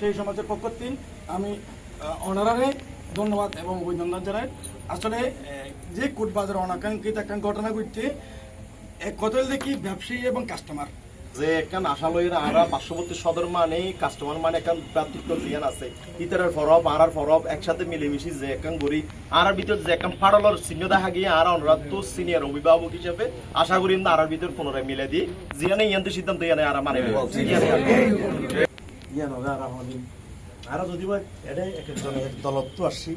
সেই সমাজের পক্ষ থেকে আমি অনারারে ধন্যবাদ এবং অভিনন্দন জানাই। আসলে যে কোট বাজার অনাকাঙ্ক্ষিত একটা ঘটনা ঘটছে, এক কথা দেখি ব্যবসায়ী এবং কাস্টমার যে একখান আশালয়ের আরা পার্শ্ববর্তী সদর মানে কাস্টমার মানে একখান ভ্রাতৃত্ব জ্ঞান আছে। ইতারের ফরব আরার ফরব একসাথে মিলেমিশি যে একখান গড়ি আরার ভিতর যে একখান ফাড়লর চিহ্ন দেখা গিয়ে আর তো সিনিয়র অভিভাবক হিসেবে আশা করি না আরার ভিতর পুনরায় মিলে দিই। জিয়ানে ইয়ান্তে সিদ্ধান্ত ইয়ানে আরা মানে ইয়া নবে আর আমাদের আর যদি বা এটা এক একজনের দলত্ব আসছি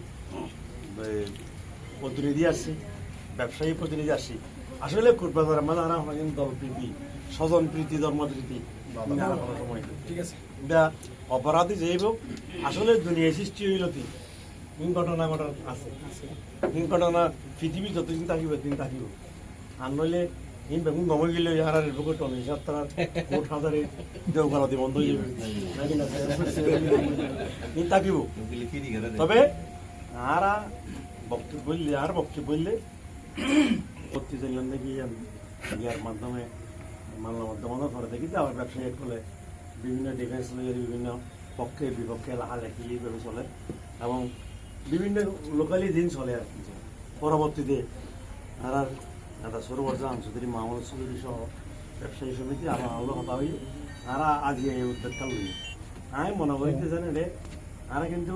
প্রতিনিধি আসছি ব্যবসায়ী প্রতিনিধি আসছি আসলে কুটবাজার মানে আর আমাদের দল প্রীতি স্বজন প্রীতি ধর্মপ্রীতি ঠিক আছে। অপরাধী যেই হোক আসলে দুনিয়া সৃষ্টি হইল কোন ঘটনা ঘটনা আছে? কোন ঘটনা পৃথিবী যতদিন থাকিব দিন থাকিব। আর নইলে বন্ধ হয়ে যাবে। ইন তবে আরা বক্তব্য বললে আর বক্তব্য বললে করতে চাইলেন নাকি মাধ্যমে মামলা মাধ্যমে করে দেখি যে আমার করলে বিভিন্ন ডিফেন্স লয়ের বিভিন্ন পক্ষে, বিপক্ষে লাহালেখি এইভাবে চলে এবং বিভিন্ন লোকালি দিন চলে আর কি। পরবর্তীতে আর আর একটা সরু বর্ষা আংশধরি মামলা চৌধুরী সহ ব্যবসায়ী সমিতি আমার আলো কথা হই আর আজ এই উদ্যোগটা লই আমি মনে করিতে জানি রে আর কিন্তু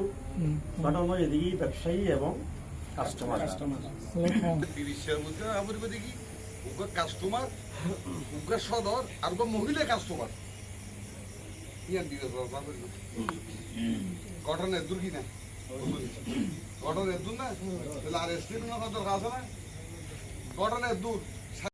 ঘটনা এদিকে ব্যবসায়ী এবং কাস্টমার কাস্টমার তিরিশের মধ্যে আমার মধ্যে কি উগ্র কাস্টমার উগ্র সদর আর মহিলা কাস্টমার ইয়ার দিকে ঘটনা দূর কি না? ঘটনা দূর না? তাহলে আর এসটির দরকার আছে না? ঘটনা দূর